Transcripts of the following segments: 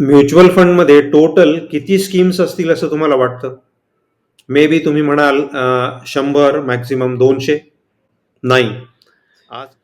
Mutual फंडमध्ये total किती schemes असतील असं तुम्हाला वाटतं? मे बी तुम्ही म्हणाल शंभर मॅक्झिमम दोनशे? नाही.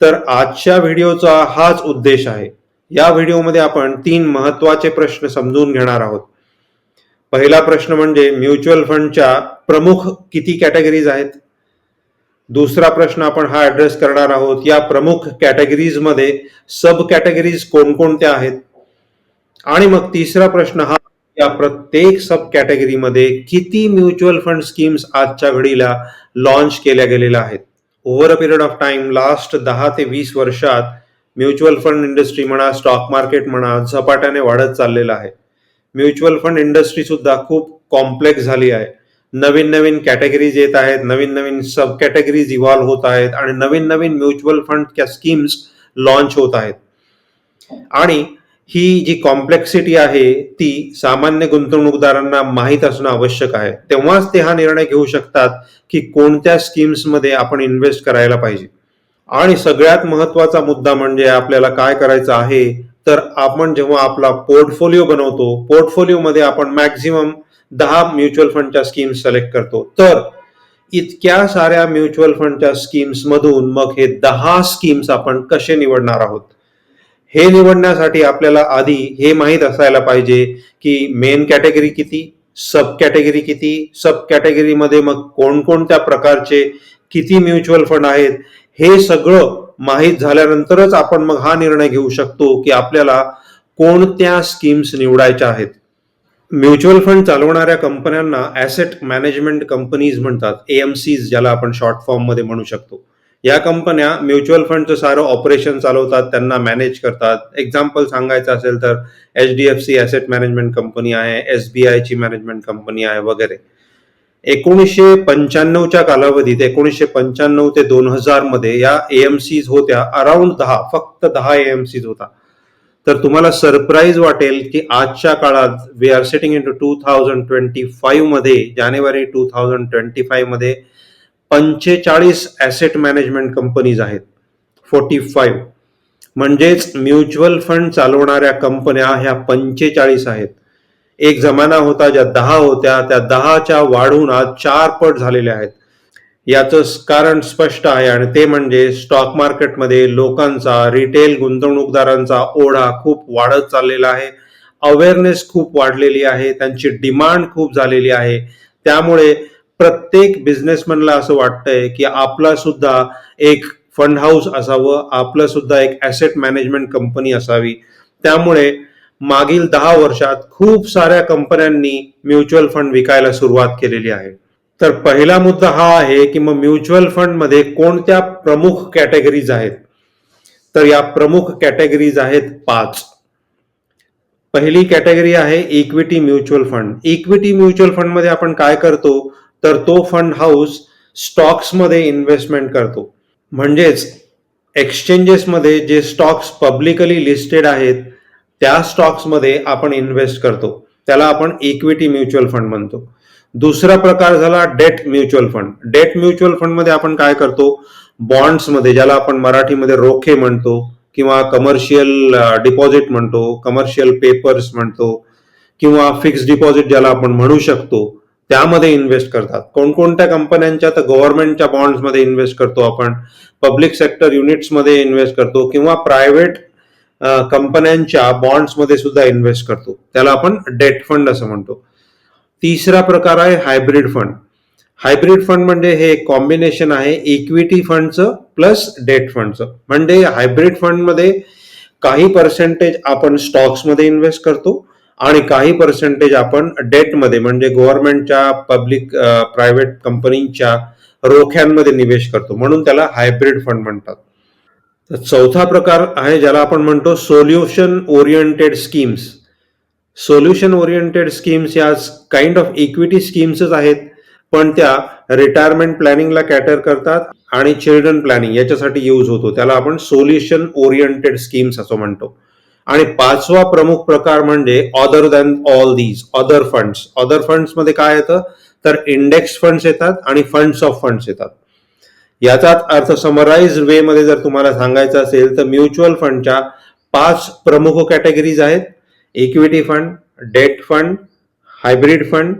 तर आजच्या व्हिडिओचा हाच उद्देश आहे. या व्हिडिओमध्ये आपण तीन महत्त्वाचे प्रश्न समजून घेणार आहोत. पहिला प्रश्न म्हणजे म्युच्युअल फंडच्या प्रमुख किती कॅटेगरीज आहेत? दुसरा प्रश्न आपण हा ऍड्रेस करणार आहोत. या प्रमुख कॅटेगरीजमध्ये सब कॅटेगरीज कोणकोणत्या आहेत? आणि मग तिसरा प्रश्न हा या प्रत्येक सब कॅटेगरीमध्ये किती म्युच्युअल फंड स्कीम्स आजच्या घडीला लॉन्च केल्या गेलेल्या आहेत? Over a period of time last दहा ते वीस वर्षात म्युच्युअल फंड इंडस्ट्री म्हणा स्टॉक मार्केट म्हणा झपाट्याने वाढत चाललेलं आहे. म्युच्युअल फंड इंडस्ट्री सुद्धा खूप कॉम्प्लेक्स झाली आहे. नवीन नवीन कॅटेगरीज येत आहेत नवीन नवीन सब कॅटेगरीज इव्हॉल्व्ह होत आहेत आणि नवीन नवीन म्युच्युअल फंड स्कीम्स लॉन्च होत आहेत. आणि ही जी कॉम्प्लेक्सिटी आहे ती सामान्य गुंतवणूकदारांना माहीत असणं आवश्यक आहे. तेव्हाच ते हा निर्णय घेऊ शकतात की कोणत्या स्कीम्समध्ये आपण इन्व्हेस्ट करायला पाहिजे. आणि सगळ्यात महत्त्वाचा मुद्दा म्हणजे आपल्याला काय करायचं आहे तर आपण जेव्हा आपला पोर्टफोलिओ बनवतो पोर्टफोलिओमध्ये आपण मॅक्झिमम दहा म्युच्युअल फंडच्या स्कीम्स सिलेक्ट करतो. तर इतक्या साऱ्या म्युच्युअल फंडच्या स्कीम्स मधून मग हे दहा स्कीम्स आपण कसे निवडणार आहोत? हे निवडण्यासाठी आपल्याला आधी हे माहीत असायला पाहिजे की मेन कॅटेगरी किती सब कॅटेगरी किती सब कॅटेगरीमध्ये मग कोणकोणत्या प्रकारचे किती म्युच्युअल फंड आहेत हे सगळं माहीत झाल्यानंतरच आपण मग हा निर्णय घेऊ शकतो की आपल्याला कोणत्या स्कीम्स निवडायच्या आहेत. म्युच्युअल फंड चालवणाऱ्या कंपन्यांना ॲसेट मॅनेजमेंट कंपनीज म्हणतात एएमसीज ज्याला आपण शॉर्ट फॉर्ममध्ये म्हणू शकतो. या कंपन्या म्युच्युअल फंडचं सारं ऑपरेशन चालवतात त्यांना मॅनेज करतात. एक्झाम्पल सांगायचं असेल तर H D F C asset management company आहे एस बी आयची मॅनेजमेंट कंपनी आहे वगैरे. एकोणीसशे पंच्याण्णवच्या कालावधीत एकोणीसशे पंच्याण्णव ते दोन हजारमध्ये या एएमसीज होत्या अराउंड दहा फक्त दहा एएमसीज होता. तर तुम्हाला सरप्राईज वाटेल की आजच्या काळात we are setting in two two thousand twenty फाईव्हमध्ये जानेवारी टू थाउजंड ट्वेंटी फाईव्हमध्ये पंचेचाळीस ॲसेट मॅनेजमेंट कंपनीज आहेत. फोर्टी फाईव्ह म्हणजेच म्युच्युअल फंड चालवणाऱ्या कंपन्या ह्या पंचेचाळीस आहेत. एक जमाना होता ज्या दहा होत्या त्या दहाच्या वाढून आज चार पट झालेल्या आहेत. याचं कारण स्पष्ट आहे आणि ते म्हणजे स्टॉक मार्केटमध्ये लोकांचा रिटेल गुंतवणूकदारांचा ओढा खूप वाढत चाललेला आहे. अवेअरनेस खूप वाढलेली आहे. त्यांची डिमांड खूप झालेली आहे. त्यामुळे प्रत्येक बिझनेसमॅनला असं वाटतंय की आपला सुद्धा एक फंड हाऊस असावं आपलं सुद्धा एक ॲसेट मॅनेजमेंट कंपनी असावी. त्यामुळे मागील दहा वर्षात खूप साऱ्या कंपन्यांनी म्युच्युअल फंड विकायला सुरुवात केलेली आहे. तर पहिला मुद्दा हा आहे की मग म्युच्युअल फंडमध्ये कोणत्या प्रमुख कॅटेगरीज आहेत? तर या प्रमुख कॅटेगरीज आहेत पाच. पहिली कॅटेगरी आहे equity mutual fund equity mutual फंडमध्ये आपण काय करतो? तर तो फंड हाऊस स्टॉक्समध्ये इन्व्हेस्टमेंट करतो. म्हणजेच एक्सचेंजेसमध्ये जे स्टॉक्स पब्लिकली लिस्टेड आहेत त्या स्टॉक्समध्ये आपण इन्व्हेस्ट करतो. त्याला आपण इक्विटी म्युच्युअल फंड म्हणतो. दुसरा प्रकार झाला debt mutual fund debt mutual फंडमध्ये आपण काय करतो? बॉन्ड्समध्ये ज्याला आपण मराठीमध्ये रोखे म्हणतो किंवा कमर्शियल डिपॉझिट म्हणतो कमर्शियल पेपर्स म्हणतो किंवा फिक्स डिपॉझिट ज्याला आपण म्हणू शकतो त्यामध्ये इन्व्हेस्ट करतात. कोणकोणत्या कंपन्यांच्या तर गव्हर्नमेंटच्या बॉन्ड्समध्ये इन्व्हेस्ट करतो आपण. पब्लिक सेक्टर युनिट्समध्ये इन्व्हेस्ट करतो किंवा प्रायव्हेट कंपन्यांच्या बॉन्ड्समध्ये सुद्धा इन्व्हेस्ट करतो. त्याला आपण डेट फंड असं म्हणतो. तिसरा प्रकार आहे हायब्रिड फंड हायब्रिड फंड म्हणजे हे कॉम्बिनेशन आहे इक्विटी फंडचं प्लस डेट फंडचं म्हणजे हायब्रिड फंडमध्ये काही पर्सेंटेज आपण स्टॉक्समध्ये इन्व्हेस्ट करतो. आणि काही पर्सेंटेज आपण डेटमध्ये म्हणजे गव्हर्नमेंटच्या पब्लिक प्रायव्हेट कंपनीच्या रोख्यांमध्ये निवेश करतो. म्हणून त्याला हायब्रिड फंड म्हणतात. तर चौथा प्रकार आहे ज्याला आपण म्हणतो solution oriented schemes solution oriented schemes या काइंड ऑफ इक्विटी स्कीम्सच आहेत पण त्या रिटायरमेंट प्लॅनिंगला कॅटर करतात आणि चिल्ड्रन प्लॅनिंग याच्यासाठी यूज होतो. त्याला आपण सोल्युशन ओरिएंटेड स्कीम्स असं म्हणतो. आणि पाचवा प्रमुख प्रकार म्हणजे other than all these other funds other फंड्समध्ये काय येतं? तर इंडेक्स फंड्स येतात आणि फंड्स ऑफ फंड्स येतात. याचाच अर्थ समराइज वे मध्ये जर तुम्हाला सांगायचं असेल तर म्युच्युअल फंडच्या पाच प्रमुख कॅटेगरीज आहेत. Equity fund debt fund hybrid fund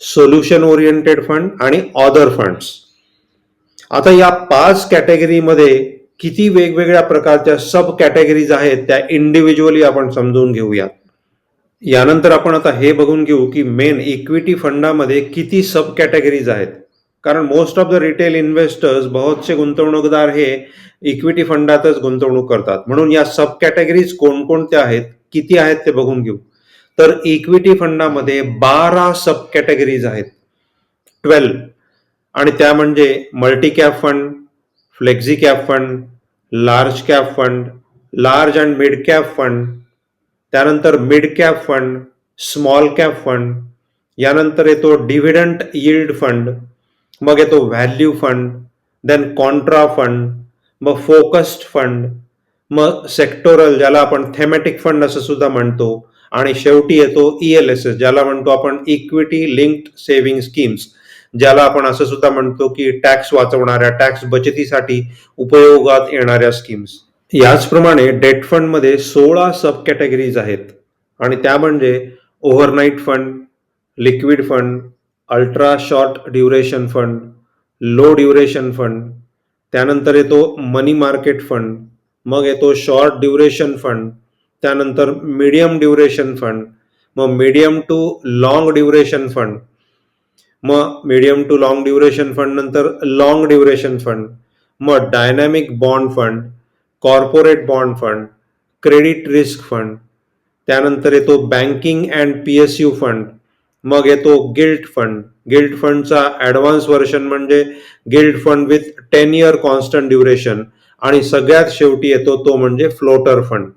solution oriented fund आणि अदर फंड्स आता या पाच कॅटेगरीमध्ये किती वेगवेगळ्या प्रकारच्या सब कॅटेगरीज आहेत त्या इंडिव्हिज्युअली आपण समजून घेऊया. यानंतर आपण आता हे बघून घेऊ की मेन इक्विटी फंडामध्ये किती सब कॅटेगरीज आहेत. कारण most of the retail investors बहुतसे गुंतवणूकदार हे इक्विटी फंडातच गुंतवणूक करतात. म्हणून या सब कॅटेगरीज कोणकोणत्या आहेत किती आहेत ते बघून घेऊ. तर इक्विटी फंडामध्ये बारा सब कॅटेगरीज आहेत. ट्वेल्व. आणि त्या म्हणजे multi cap fund flexi cap fund large cap fund large and mid cap fund त्यानंतर mid cap fund small cap fund यानंतर येतो डिव्हिडंट यील्ड फंड मग येतो value fund then contra fund मग फोकस्ड फंड मग सेक्टोरल ज्याला आपण thematic fund असं सुद्धा म्हणतो आणि शेवटी येतो ई एल एस एस ज्याला म्हणतो आपण इक्विटी लिंक्ड सेव्हिंग स्कीम्स ज्याला आपण असं सुद्धा म्हणतो की टॅक्स वाचवणाऱ्या टॅक्स बचतीसाठी उपयोगात येणाऱ्या स्कीम्स याचप्रमाणे डेट फंडमध्ये सोळा सब कॅटेगरीज आहेत. आणि त्या म्हणजे overnight fund liquid fund ultra short duration fund low duration fund त्यानंतर येतो मनी मार्केट फंड मग येतो शॉर्ट ड्युरेशन फंड त्यानंतर मीडियम ड्युरेशन फंड मग medium to long duration fund मग medium to long duration fund नंतर लॉंग ड्युरेशन फंड मग dynamic bond fund corporate bond fund credit risk fund त्यानंतर येतो banking and P S U fund मग येतो gilt fund gilt फंडचा advance version म्हणजे gilt fund with ten year constant duration आणि सगळ्यात शेवटी येतो तो म्हणजे फ्लोटर फंड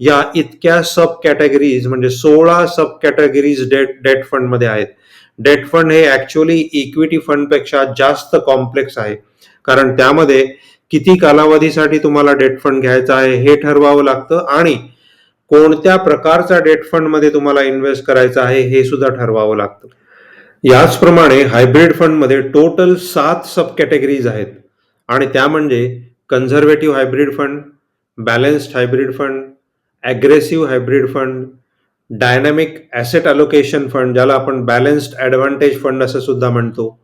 या इतक्या सब कॅटेगरीज म्हणजे सोळा सब कॅटेगरीज डेट डेट फंडमध्ये आहेत. डेट फंड हे ऍक्च्युअली इक्विटी फंडपेक्षा जास्त कॉम्प्लेक्स आहे. कारण त्यामध्ये किती कालावधीसाठी तुम्हाला डेट फंड घ्यायचा आहे हे ठरवावं लागतं आणि कोणत्या प्रकारचा डेट फंडमध्ये तुम्हाला इन्व्हेस्ट करायचा आहे हे सुद्धा ठरवावं लागतं. याचप्रमाणे हायब्रिड फंडमध्ये टोटल सात सब कॅटेगरीज आहेत. आणि त्या म्हणजे conservative hybrid fund balanced hybrid fund aggressive hybrid fund dynamic asset allocation fund ज्याला आपण बॅलन्स्ड ॲडव्हान्टेज फंड असं सुद्धा म्हणतो.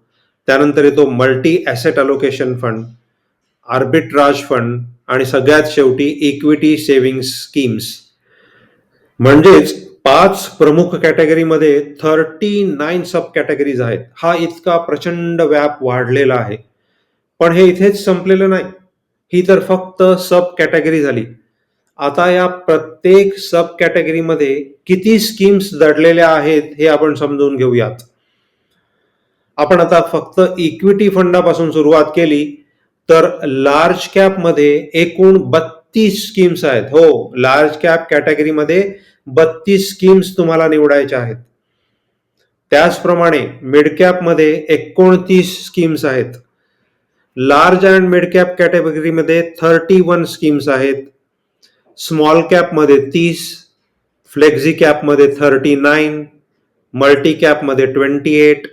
त्यानंतर येतो multi asset allocation fund arbitrage fund आणि सगळ्यात शेवटी इक्विटी सेव्हिंग स्कीम्स म्हणजेच पाच प्रमुख कॅटेगरीमध्ये थर्टी नाईन सब कॅटेगरीज आहेत. हा इतका प्रचंड व्याप वाढलेला आहे. पण हे इथेच संपलेलं नाही. ही तर फक्त सब कॅटेगरी झाली. आता या प्रत्येक सब कॅटेगरीमध्ये किती स्कीम्स दडलेल्या आहेत हे आपण समजून घेऊयात. आपण आता फक्त इक्विटी फंडापासून सुरुवात केली तर लार्ज कॅपमध्ये एकूण बत्तीस स्कीम्स आहेत. हो लार्ज कॅप कॅटेगरीमध्ये बत्तीस स्कीम्स तुम्हाला निवडायच्या आहेत. त्याचप्रमाणे मिडमध्ये एकोणतीस स्कीम्स आहेत. लार्ज अँड मिड कॅप कॅटेगरीमध्ये थर्टी वन स्कीम्स आहेत. स्मॉल कॅपमध्ये तीस फ्लेक्झी कॅपमध्ये थर्टी नाईन मल्टी कॅपमध्ये ट्वेंटी एट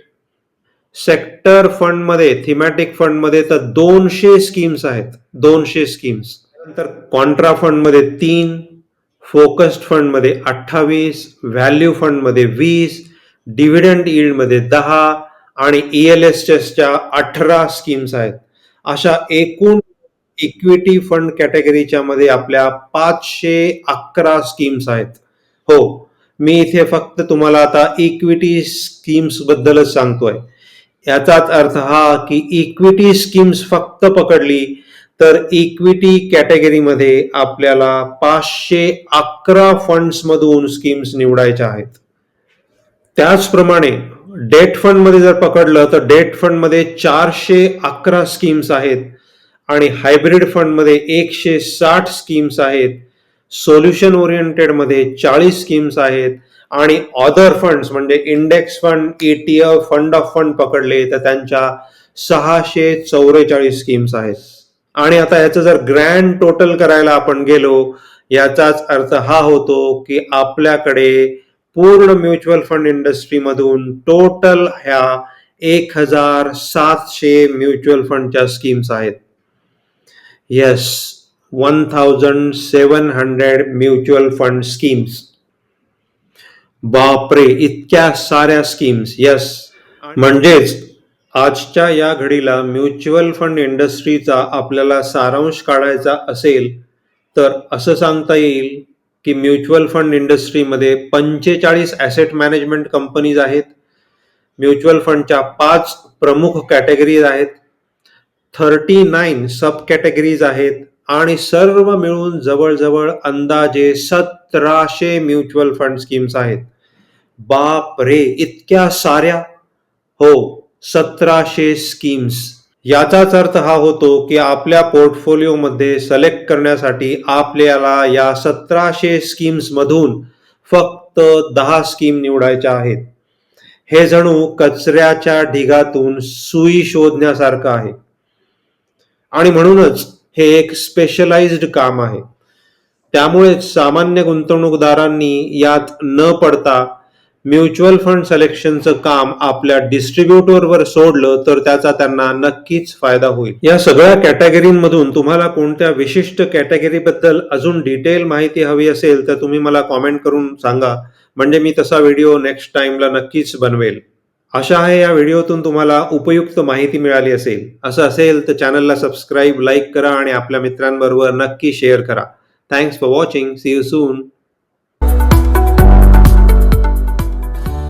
सेक्टर फंडमध्ये थिमॅटिक फंडमध्ये तर दोनशे स्कीम्स आहेत दोनशे स्कीम्स नंतर कॉन्ट्रा फंडमध्ये तीन फोकस्ड फंडमध्ये अठ्ठावीस व्हॅल्यू फंडमध्ये वीस डिव्हिडंड ईल्डमध्ये दहा आणि ई एल एस च्या अठरा स्कीम्स आहेत. अशा एकूण इक्विटी फंड कॅटेगरीच्या मध्ये आपल्या पाचशे अकरा स्कीम्स आहेत. हो मी इथे फक्त तुम्हाला आता इक्विटी स्कीम्स बद्दलच सांगतोय. याचाच अर्थ हा की इक्विटी स्कीम्स फक्त पकडली तर इक्विटी कॅटेगरीमध्ये आपल्याला पाचशे अकरा फंड्स मधून स्कीम्स निवडायच्या आहेत. त्याचप्रमाणे डेट फंडमध्ये जर पकडलं तर डेट फंडमध्ये चारशे अकरा स्कीम्स आहेत. आणि हायब्रिड फंडमध्ये एकशे साठ स्कीम्स आहेत सोल्युशन ओरिएंटेडमध्ये चाळीस स्कीम्स आहेत आणि अदर फंड्स म्हणजे index fund ETF fund of fund पकडले तर त्यांच्या सहाशे चौवेचाळीस स्कीम्स आहेत. आणि आता याचं जर ग्रँड टोटल करायला आपण गेलो याचाच अर्थ हा होतो की आपल्याकडे पूर्ण म्युच्युअल फंड इंडस्ट्रीमधून टोटल ह्या एक हजार सातशे म्युच्युअल फंडच्या स्कीम्स आहेत. Yes one thousand seven hundred mutual fund schemes बापरे इतक्या साऱ्या स्कीम्स यस म्हणजेच आजच्या या घडीला म्युच्युअल फंड इंडस्ट्रीचा आपल्याला सारांश काढायचा असेल तर असं सांगता येईल की म्युच्युअल फंड इंडस्ट्रीमध्ये पंचेचाळीस ॲसेट मॅनेजमेंट कंपनीज आहेत. म्युच्युअल फंडच्या पाच प्रमुख कॅटेगरीज आहेत. थर्टी नाईन सब कॅटेगरीज आहेत आणि सर्व मिळून जवळजवळ अंदाजे सतराशे म्युच्युअल फंड स्कीम्स आहेत. बाप रे इतक्या साऱ्या? हो सतराशे स्कीम्स. याचाच अर्थ हा होतो की आपल्या पोर्टफोलिओमध्ये सिलेक्ट करण्यासाठी आपल्याला या सतराशे स्कीम्समधून फक्त दहा स्कीम निवडायच्या आहेत. हे जणू कचऱ्याच्या ढिगातून सुई शोधण्यासारखं आहे. आणि म्हणूनच हे एक स्पेशलाइज्ड काम आहे. त्यामुळे सामान्य गुंतवणूकदारांनी यात न पडता म्युच्युअल फंड सिलेक्शनचं काम आपल्या डिस्ट्रीब्युटरवर सोडलं तर त्याचा त्यांना नक्कीच फायदा होईल. या सगळ्या कॅटेगरीमधून तुम्हाला कोणत्या विशिष्ट कॅटेगरीबद्दल अजून डिटेल माहिती हवी असेल तर तुम्ही मला कॉमेंट करून सांगा. म्हणजे मी तसा व्हिडिओ नेक्स्ट टाइमला नक्कीच बनवेल. आशा आहे या व्हिडिओतून तुम्हाला उपयुक्त माहिती मिळाली असेल. असं असेल तर चॅनलला सबस्क्राईब लाईक करा आणि आपल्या मित्रांबरोबर नक्की शेअर करा. Thanks for watching see you soon